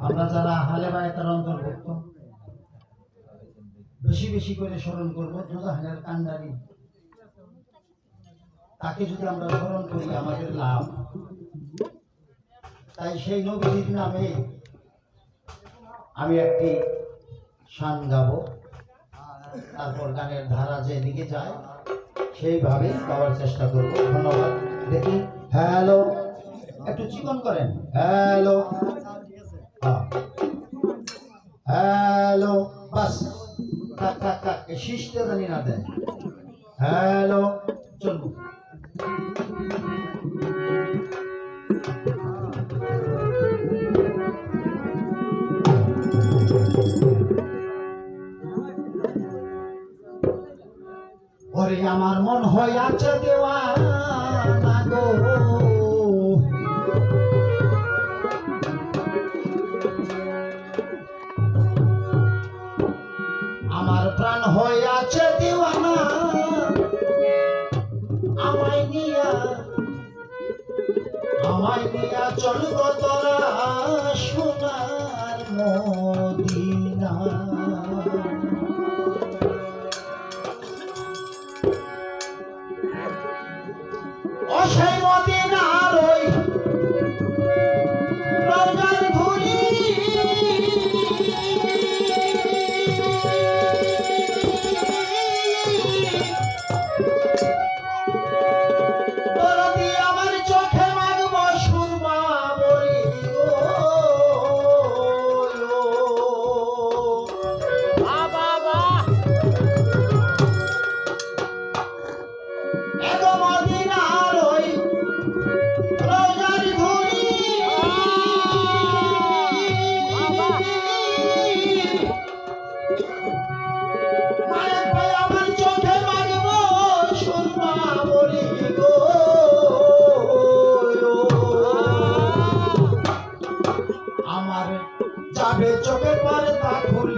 আমরা যারা হালে বায়তার অন্তর্ভুক্ত বেশি বেশি করে স্মরণ করব, দুজাহানের কান্ডারি। তাকে যদি আমরা স্মরণ করি, আমাদের লাভ। তাই সেই নবীজির নামে আমি একটি শান গাবো। তারপর গানের ধারা যেদিকে যায় সেইভাবে গাওয়ার চেষ্টা করব। ধন্যবাদ। দেখি, হ্যালো। একটু চিকন করেন। হ্যালো। হ্যালো। বাস। কাক কাক কাক জানি না হ্যালো। চলুন। ওরে, আমার মন হইয়াছে দেওয়ানা নিয়া আমার যাবে চোখের পরে তা খুলি